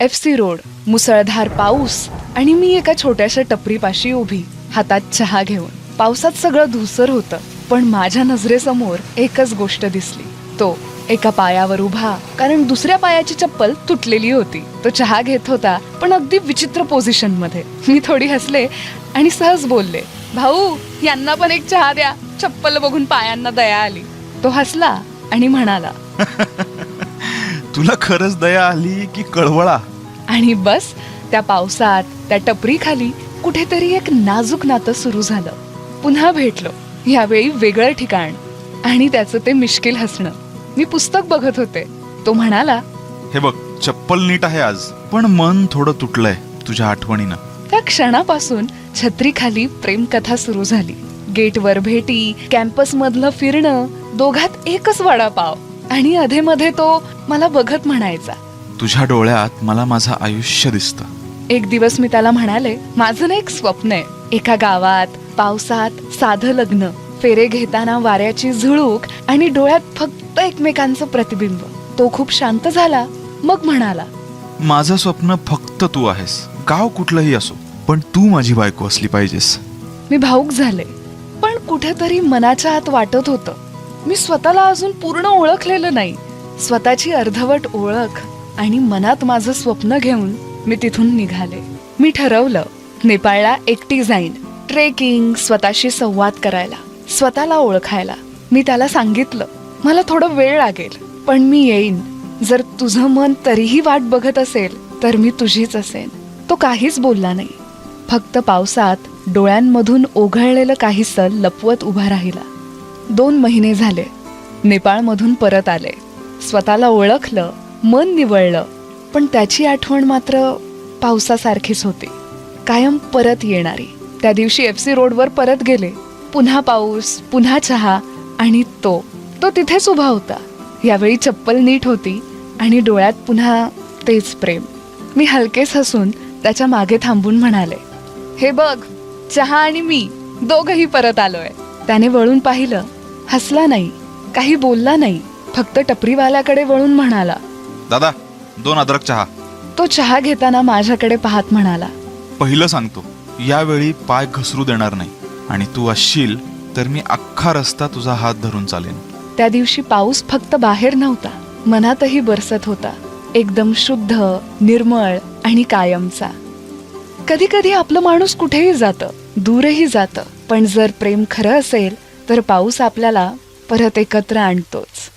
F C road मुसळधार पाऊस आणि मी एका छोट्याशा टपरीपाशी उभी हातात चहा घेऊन. पावसात सगळं धुसर होतं पण माझ्या नजरेसमोर एकच गोष्ट दिसली. तो एका पायावर उभा कारण दुसऱ्या पायाची चप्पल तुटलेली होती. तो चहा घेत होता पण अगदी विचित्र पोझिशनमध्ये मी थोडी हसले आणि सहज बोलले भाऊ यांना पण एक चहा द्या. चप्पल बघून पायांना दया आली. तो हसला आणि म्हणाला तुला खरंच दया आली की कळवळा? आणि बस त्या पावसात त्या टपरी खाली कुठेतरी एक नाजूक नातं सुरू झालं. पुन्हा भेटलो यावेळी वेगळं ठिकाण. आणि त्याचं ते मिश्किल हसणं. मी पुस्तक बघत होते. तो म्हणाला हे बघ चप्पल नीट आहे आज पण मन थोडं तुटलंय तुझ्या आठवणीनं. त्या क्षणापासून छत्रीखाली प्रेमकथा सुरू झाली. गेटवर भेटी कॅम्पस मधलं फिरणं दोघात एकच वडापाव. आणि अधेमध्ये तो मला बघत म्हणायचा. तुझ्या डोळ्यात मला माझं आयुष्य दिसतं. एक दिवस मी त्याला म्हणाले माझं ना एक स्वप्न आहे. एका गावात पावसात साधं लग्न फेरे घेताना वाऱ्याची झुळूक आणि डोळ्यात फक्त एकमेकांचं प्रतिबिंब. तो खूप शांत झाला मग म्हणाला माझं स्वप्न फक्त तू आहेस. गाव कुठलंही असो पण तू माझी बायको असली पाहिजेस. मी भाऊक झाले पण कुठेतरी मनाच्या आत वाटत होतं मी स्वतःला अजून पूर्ण ओळखलेलं नाही. स्वतःची अर्धवट ओळख आणि मनात माझं स्वप्न घेऊन मी तिथून निघाले. मी ठरवलं नेपाळला एकटी जाईन. ट्रेकिंग स्वतःशी संवाद करायला स्वतःला ओळखायला. मी त्याला सांगितलं मला थोडं वेळ लागेल पण मी येईन. जर तुझं मन तरीही वाट बघत असेल तर मी तुझीच असेन. तो काहीच बोलला नाही. फक्त पावसात डोळ्यांमधून ओघळलेलं काहीसं लपवत उभा राहिला. दोन महिने झाले. नेपाळमधून परत आले. स्वतःला ओळखलं मन निवळलं पण त्याची आठवण मात्र पावसासारखीच होती. कायम परत येणारी. त्या दिवशी एफ सी रोडवर परत गेले. पुन्हा पाऊस पुन्हा चहा आणि तो तो तिथेच उभा होता. यावेळी चप्पल नीट होती आणि डोळ्यात पुन्हा तेच प्रेम. मी हलकेच हसून त्याच्यामागे थांबून म्हणाले हे बघ चहा आणि मी दोघही परत आलोय. त्याने वळून पाहिलं हसला नाही काही बोलला नाही फक्त टपरीवाल्याकडे वळून म्हणाला दादा दोन अद्रक चहा. तो चहा घेताना माझ्याकडे पाहत म्हणाला पहिलं सांगतो यावेळी पाय घसरू देणार नाही आणि तू असशील तर मी अख्खा रस्ता तुझा हात धरून चालेन. त्या दिवशी पाऊस फक्त बाहेर नव्हता मनातही बरसत होता एकदम शुद्ध निर्मळ आणि कायमचा. कधी कधी आपलं माणूस कुठेही जातं दूरही जातं पण जर प्रेम खरं असेल तर पाऊस आपल्याला परत एकत्र आणतोच.